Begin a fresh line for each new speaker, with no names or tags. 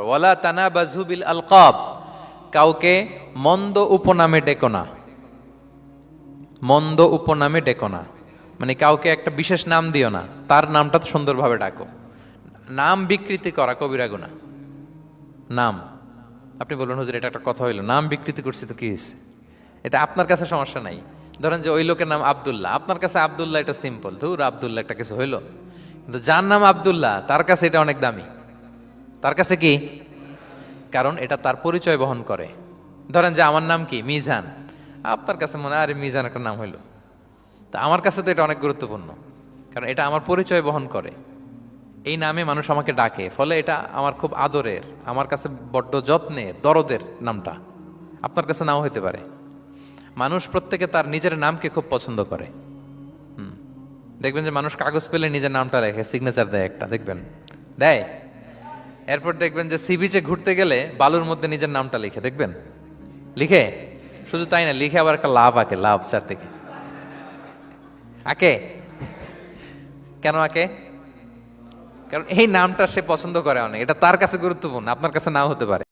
ওয়ালা তানা বাজুবিল আলকাব, কাউকে মন্দ উপনামে ডেকো না। মন্দ উপনামে ডেকো না। মানে কাউকে একটা বিশেষ নাম দিও না। তার নামটা সুন্দরভাবে ডাকো। নাম বিকৃতি করা কবিরা গুণা। নাম। আপনি বলুন, হুজুর, এটা একটা কথা হইল। নাম বিকৃতি করছি তো কি হয়েছে এটা আপনার কাছে সমস্যা নাই। ধরেন যে ওই লোকের নাম আব্দুল্লাহ। আপনার কাছে আব্দুল্লাহ এটা সিম্পল ধুর, আব্দুল্লাহ একটা কিছু হইল। কিন্তু যার নাম আব্দুল্লাহ, তার কাছে এটা অনেক দামি। তার কাছে কি? কারণ এটা তার পরিচয় বহন করে। ধরেন যে আমার নাম কি? মিজান। আপনার কাছে মনে আরে মিজান একটা নাম হইল। তা আমার কাছে তো এটা অনেক গুরুত্বপূর্ণ। কারণ এটা আমার পরিচয় বহন করে। এই নামে মানুষ আমাকে ডাকে। ফলে এটা আমার খুব আদরের, আমার কাছে বড্ড যত্নের, দরদের নামটা। আপনার কাছে নাও হতে পারে। মানুষ প্রত্যেকে তার নিজের নামকে খুব পছন্দ করে। দেখবেন যে মানুষ কাগজ পেলে নিজের নামটা লেখে সিগনেচার দেয় একটা। দেখবেন। দেয়? এরপর দেখবেন যে সি বিচে ঘুরতে গেলে বালুর মধ্যে নিজের নামটা লিখে, দেখবেন? লিখে? শুধু তাই না, লিখে আবার একটা লাভ আঁকে, লাভ চার থেকে আঁকে? কেন আঁকে? কারণ এই নামটা সে পছন্দ করে অনেক। এটা তার কাছে গুরুত্বপূর্ণ, আপনার কাছে নাও হতে পারে।